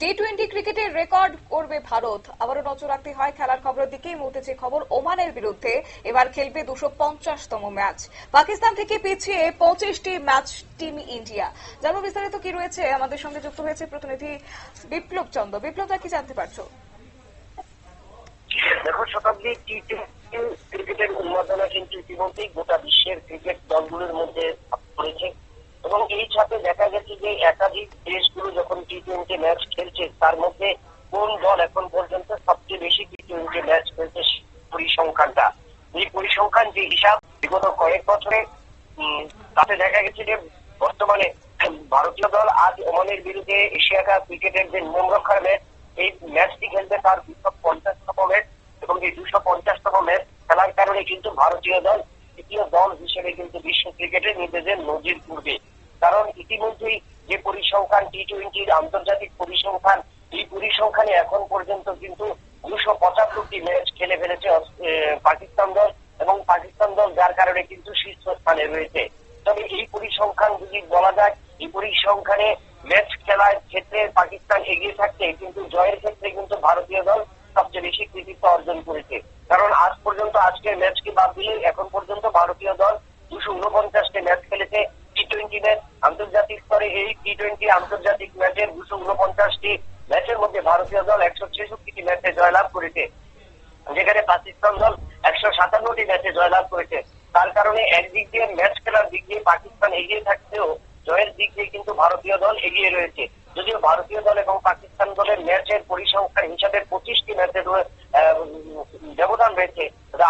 T twenty ক্রিকেটের record করবে ভারত। আবারও নজর রাখতে হয় খেলার খবরের দিকে। এই মুহূর্তে যে খবর, ওমানের বিরুদ্ধে এবার খেলবে দুশো পঞ্চাশতম ম্যাচ পাকিস্তান থেকে পিছিয়ে পঁচিশটি ম্যাচ টিম ইন্ডিয়া। জানব বিস্তারিত কি রয়েছে। আমাদের সঙ্গে যুক্ত হয়েছে প্রতিনিধি বিপ্লব চন্দ্র। বিপ্লব কি জানতে পারছ? দেখো শতাব্দী টি টোয়েন্টি ক্রিকেটের উন্মাদনা কিন্তু ইতিমধ্যেই গোটা বিশ্বের ক্রিকেট দলগুলোর মধ্যে ছাপ পড়েছে এবং এই ছাপে দেখা গেছে যে একাধিক যখন টি টোয়েন্টি ম্যাচ খেলছে। তার মধ্যে কোন দল এখন পর্যন্ত সবচেয়ে বেশি টি টোয়েন্টি ম্যাচ খেলছে পরিসংখ্যানটা? এই পরিসংখ্যান যে হিসাব, বিগত কয়েক বছরে তাতে দেখা গেছে যে বর্তমানে ভারতীয় দল আজ ওমানের বিরুদ্ধে এশিয়া কাপ ক্রিকেটের যে নিয়ম রক্ষার ম্যাচ এই ম্যাচটি খেলবে তার দুশো পঞ্চাশতম ম্যাচ এবং এই দুশো পঞ্চাশতম ম্যাচ খেলার কারণে কিন্তু ভারতীয় দল তৃতীয় দল হিসেবে কিন্তু বিশ্ব ক্রিকেটে নিজেদের নজির করবে কারণ ইতিমধ্যেই যে পরিসংখ্যান টি টোয়েন্টির আন্তর্জাতিক পরিসংখ্যান, এই পরিসংখ্যানে এখন পর্যন্ত কিন্তু দুশো পঁচাত্তরটি ম্যাচ খেলে ফেলেছে পাকিস্তান দল এবং পাকিস্তান দল যার কারণে কিন্তু শীর্ষস্থানে রয়েছে। তবে এই পরিসংখ্যান যদি বলা যায়, এই পরিসংখ্যানে ম্যাচ খেলার ক্ষেত্রে পাকিস্তান এগিয়ে থাকছে কিন্তু জয়ের ক্ষেত্রে কিন্তু ভারতীয় দল সবচেয়ে বেশি কৃতিত্ব অর্জন করেছে। কারণ আজ পর্যন্ত আজকের ম্যাচকে বাদ দিলে এখন পর্যন্ত ভারতীয় দল দুশো উনপঞ্চাশটি ম্যাচ খেলেছে টি টোয়েন্টি ম্যাচ আন্তর্জাতিক স্তরে এই টি টোয়েন্টি আন্তর্জাতিক ম্যাচের দুশো উনপঞ্চাশটি ম্যাচের মধ্যে ভারতীয় দল একশো ছেষট্টিটি ম্যাচে জয়লাভ করেছে। যেখানে পাকিস্তান দল একশো সাতান্নটি ম্যাচে জয়লাভ করেছে। তার কারণে একদিক দিয়ে ম্যাচ খেলার দিক দিয়ে পাকিস্তান এগিয়ে থাকতেও জয়ের দিক দিয়ে কিন্তু ভারতীয় দল এগিয়ে রয়েছে। যদিও ভারতীয় দল এবং পাকিস্তান দলের ম্যাচের পরিসংখ্যান হিসাবে পঁচিশটি আহ, ব্যবধান রয়েছে।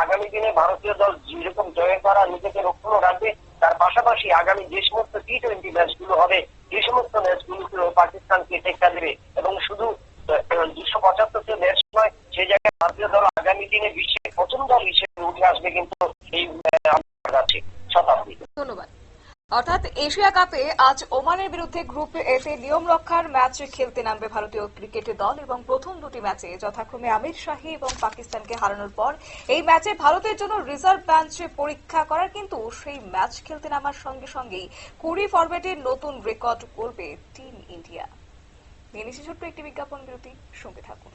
আগামী দিনে ভারতীয় দল যেরকম জয়ের দ্বারা নিজেকে রক্ষণ রাখবে তার পাশাপাশি আগামী যে সমস্ত টি টোয়েন্টি ম্যাচগুলো হবে। এই সমস্ত ম্যাচগুলোকেও পাকিস্তান কেটে দেবে। এবং শুধু দুশো পঁচাত্তরটি ম্যাচ নয় সেই জায়গায় ভারতীয় দল আগামী দিনে বিশ্বের প্রথম দল হিসেবে উঠে আসবে কিন্তু এই আহ, আমার কাছে শতাব্দী ধন্যবাদ অর্থাৎ এশিয়া কাপে আজ ওমানের বিরুদ্ধে গ্রুপ এফ এ নিয়ম রক্ষার ম্যাচ খেলতে নামবে ভারতীয় ক্রিকেট দল এবং প্রথম দুটি ম্যাচে যথাক্রমে আমির শাহী এবং পাকিস্তানকে হারানোর পর এই ম্যাচে ভারতের জন্য রিজার্ভ বেঞ্চে পরীক্ষা করার কিন্তু সেই ম্যাচ খেলতে নামার সঙ্গে সঙ্গেই কুড়ি ফরম্যাটের নতুন রেকর্ড করবে টিম ইন্ডিয়া। ছোট্ট একটি বিজ্ঞাপন বিরতি, সঙ্গে থাকুন।